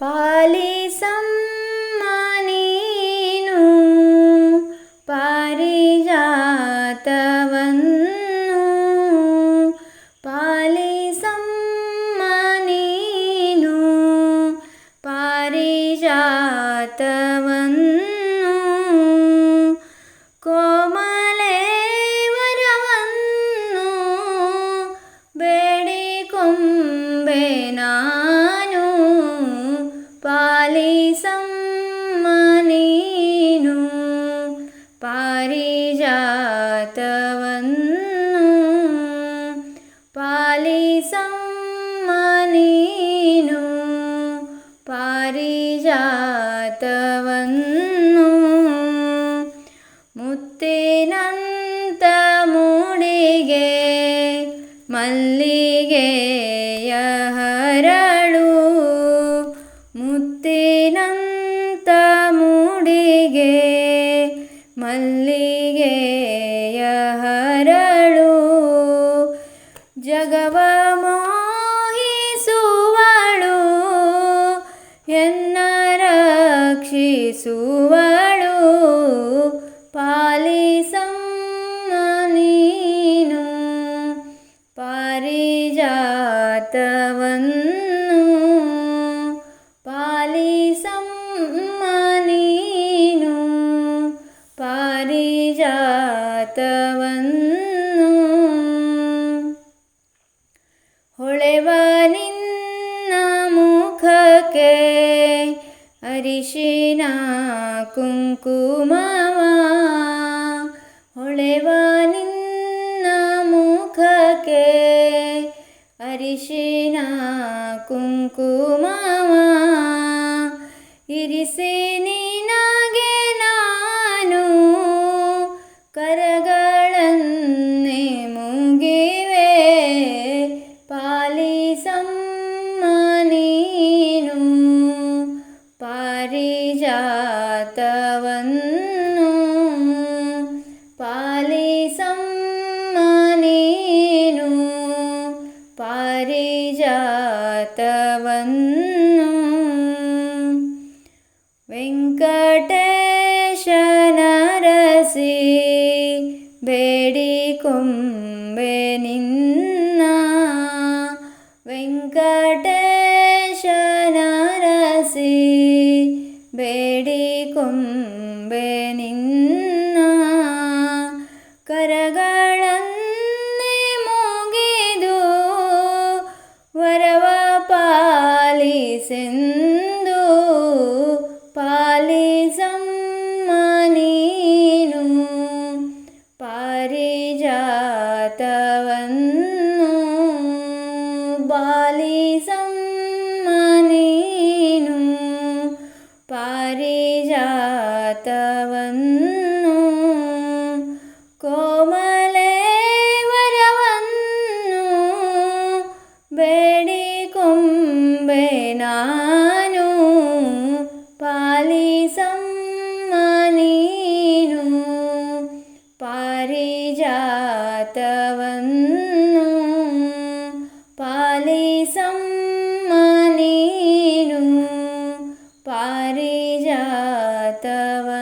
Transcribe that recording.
ಪಾಲಿಸಮ್ಮ ನೀನು ಪಾರಿಜಾತವನ್ನು ಪಾಲಿಸಮ್ಮ ನೀನು ಪಾರಿಜಾತವನ್ನು ಪಾಲಿಸಮ್ಮ ನೀನು ಪಾರಿಜಾತವನ್ನು ಮುತ್ತಿನಂತ ಮೂಡಿಗೆ ಮಲ್ಲಿಗೆಯ ಹರಳು ಮುತ್ತಿನಂತ ಮೂಡಿಗೆ ಮಲ್ಲಿಗೆಯ ಹರಳು ಜಗವ ಮೋಹಿಸುವಳು ಎನ್ನ ರಕ್ಷಿಸುವಳು ಪಾಲಿಸಮ್ಮ ನೀನು ಪಾರಿಜಾತವನ್ನು ಪಾರಿಜಾತವನ್ನು ಹೊಳೆವ ನಿನ್ನ ಮುಖಕ್ಕೆ ಅರಿಶಿನ ಕುಂಕುಮವ. ಹೊಳೆವ ನಿನ್ನ ಮುಖಕ್ಕೆ ಅರಿಶಿನ ಕುಂಕುಮವ. ಇರಿಸಿ വന്നു. പാലിസമ്മനേനു പാരിജാതവന്നു വെങ്കടേശനരസി ബേടിക്കും ചെടി കൊമ്പെ നിന്ന കരകളന്നെ മോകിതു വരവ പാലിസെന്തു പാലിസമ്മനീനു പാരിജാതവന്നു ബാലിസം പാരിജാതവന്നു. കോമലേ വരവന്നു. ബെടിക്കൊമ്പനാനു പാലിസമ്മനീനു പാരിജാതവന്നു. പാലിസമ്മനീനു പാരി तव